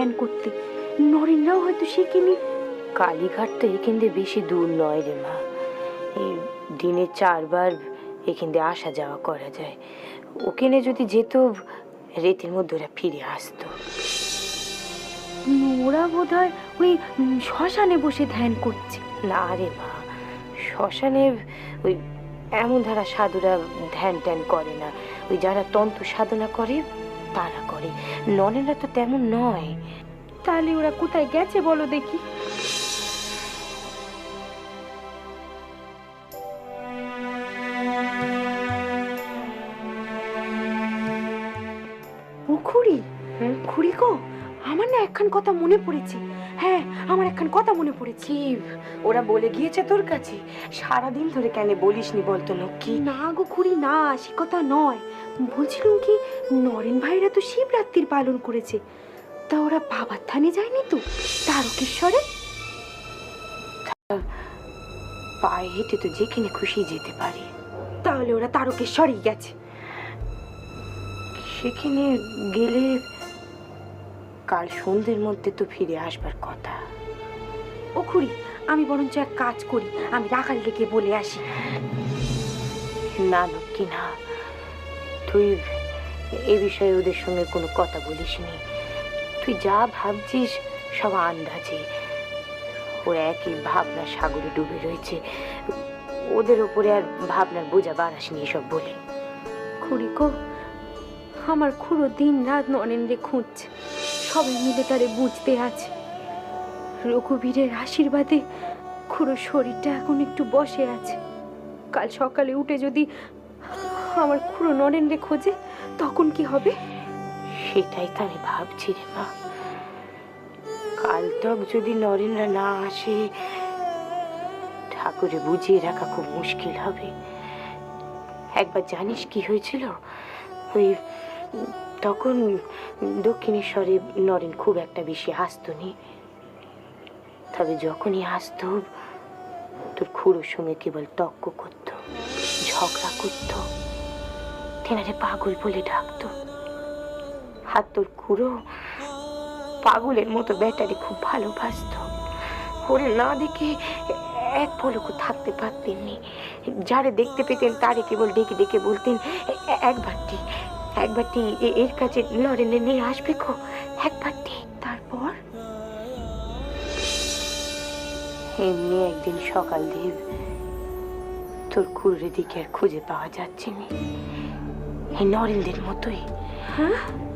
ধ্যান করতে। নরেনরাও হয়তো শিখিনি। কালীঘাট তো এখান দিয়ে বেশি দূর নয় রে মা। এই দিনে চারবার এখান দিয়ে আসা যাওয়া করা যায়। ওখানে যদি যেত রেতের মধ্যে ওরা ফিরে আসতো। ওরা বোধ হয় ওই শ্মশানে বসে ধ্যান করছে। না রে মা শ্মশানে ওই এমন ধারা সাধুরা ধ্যান ট্যান করে না। ওই যারা তন্ত্র সাধনা করে তারা করে। ননেরা তো তেমন নয়। তাহলে ওরা কোথায় গেছে বলো দেখি। খুড়ি হুম? খুড়ি গো আমার না একখান কথা মনে পড়েছে। হ্যাঁ আমার একখান কথা মনে পড়েছে। ওরা বলে গিয়েছে তোর কাছে। সারাদিন ধরে কেন বলিসনি বলতো কি না গো খুড়ি না সে কথা নয়। বলছিলাম কি নরেন ভাইরা তো শিবরাত্রির পালন করেছে। তা ওরা বাবার থানে যায়নি তো? তারকেশ্বরে? পায়ে হেঁটে তো যেখানে খুশি যেতে পারে। তাহলে ওরা তারকেশ্বরেই গেছে। সেখানে গেলে কাল সন্ধ্যের মধ্যে তো ফিরে আসবার কথা। ও খুড়ি, আমি বরঞ্চ এক কাজ করি, আমি রাখাল ডেকে বলে আসি। না, লক্ষ্মী, না। তুই এ বিষয়ে ওদের সঙ্গে কোনো কথা বলিস নি। তুই যা ভাবছিস সব আন্দাজে। ওরা একই ভাবনা সাগরে ডুবে রয়েছে। ওদের ওপরে আর ভাবনার বোঝা বাড়াস নি এসব বলে। খুড়ি গো, আমার খুড়ো দিন রাত নরেন্দ্রে খুঁজছে। সবাই মিলে তারে বুঝতে আছে। রঘুবীরের আশীর্বাদে খুড়ো শরীরটা এখন একটু বসে আছে। কাল সকালে উঠে যদি আমার খুড়ো নরেন্দ্রে খোঁজে, তখন কি হবে? সেটাই তো আমি ভাবছি রে মা। কাল তক যদি নরেনরা না আসে, ঠাকুরে বুঝিয়ে রাখা খুব মুশকিল হবে। একবার জানিস কি হয়েছিল? ওই তখন দক্ষিণেশ্বরে নরেন খুব একটা বেশি হাসতো নি। তবে যখনই হাসতো, তোর খুড়োর সঙ্গে কেবল তক্ক করতো, ঝগড়া করতো, তেনারে পাগল বলে ডাকতো। হাত তোর খুঁড়ো পাগলের মতো ব্যাটারি খুব ভালোবাসত। ওরে না দেখে এক পলকও থাকতে পারতেননি। যারে দেখতে পেতেন, তারে কেবল ডেকে ডেকে বলতেন, "এ- এ- একবারটি একবারটি এর কাছে লড়েনে নিয়ে আসবে খো একবারটি তারপর? এমনি একদিন সকাল দিয়ে তোর খুঁড়ে দিকে আর খুঁজে পাওয়া যাচ্ছে না। এই নরেন্দ্রের মতোই। হ্যাঁ?